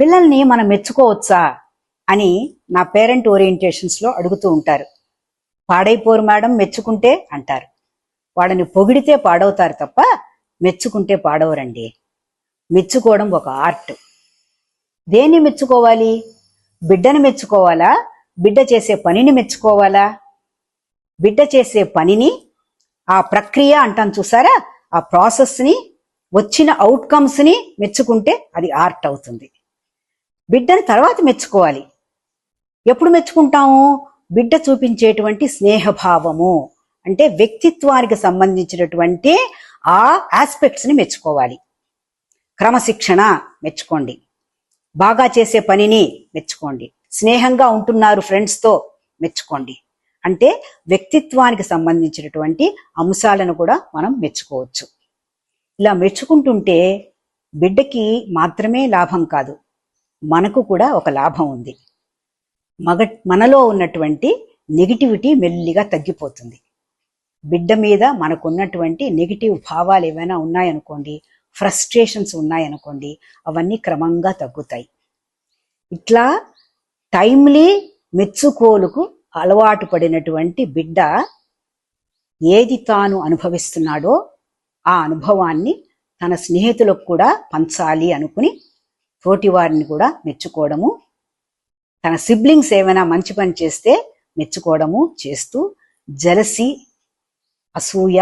పిల్లల్ని మనం మెచ్చుకోవచ్చా అని నా పేరెంట్ ఓరియంటేషన్స్లో అడుగుతూ ఉంటారు. పాడైపోరు మేడం మెచ్చుకుంటే అంటారు. వాళ్ళని పొగిడితే పాడవుతారు తప్ప మెచ్చుకుంటే పాడవరండి. మెచ్చుకోవడం ఒక ఆర్ట్. దేన్ని మెచ్చుకోవాలి? బిడ్డని మెచ్చుకోవాలా? బిడ్డ చేసే పనిని మెచ్చుకోవాలా? బిడ్డ చేసే పనిని ఆ ప్రక్రియ అంటాను చూసారా? ఆ ప్రాసెస్ని వచ్చిన అవుట్కమ్స్ని మెచ్చుకుంటే అది ఆర్ట్ అవుతుంది. బిడ్డని తర్వాత మెచ్చుకోవాలి. ఎప్పుడు మెచ్చుకుంటాము? బిడ్డ చూపించేటువంటి స్నేహభావము. అంటే వ్యక్తిత్వానికి సంబంధించినటువంటి ఆ ఆస్పెక్ట్స్ని మెచ్చుకోవాలి. క్రమశిక్షణ మెచ్చుకోండి. బాగా చేసే పనిని మెచ్చుకోండి. స్నేహంగా ఉంటున్నారు ఫ్రెండ్స్తో మెచ్చుకోండి. అంటే వ్యక్తిత్వానికి సంబంధించినటువంటి అంశాలను కూడా మనం మెచ్చుకోవచ్చు. ఇలా మెచ్చుకుంటుంటే బిడ్డకి మాత్రమే లాభం కాదు. మనకు కూడా ఒక లాభం ఉంది. మగ మనలో ఉన్నటువంటి నెగిటివిటీ మెల్లిగా తగ్గిపోతుంది. బిడ్డ మీద మనకున్నటువంటి నెగిటివ్ భావాలు ఏమైనా ఉన్నాయనుకోండి ఫ్రస్ట్రేషన్స్ ఉన్నాయనుకోండి అవన్నీ క్రమంగా తగ్గుతాయి. ఇట్లా టైమ్లీ మెచ్చుకోలుకు అలవాటు పడినటువంటి బిడ్డ ఏది తాను అనుభవిస్తున్నాడో ఆ అనుభవాన్ని తన స్నేహితులకు కూడా పంచాలి అనుకుని తోటివారిని కూడా మెచ్చుకోవడము తన సిబ్లింగ్స్ ఏమైనా మంచి పని చేస్తే మెచ్చుకోవడము చేస్తూ జలసి అసూయ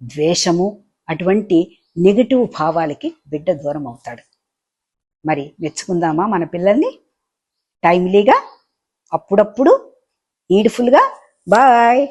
ద్వేషము అటువంటి నెగిటివ్ భావాలకి బిడ్డ దూరం అవుతాడు. మరి మెచ్చుకుందామా మన పిల్లల్ని? టైమ్లీగా అప్పుడప్పుడు ఈడ్ఫుల్గా బాయ్!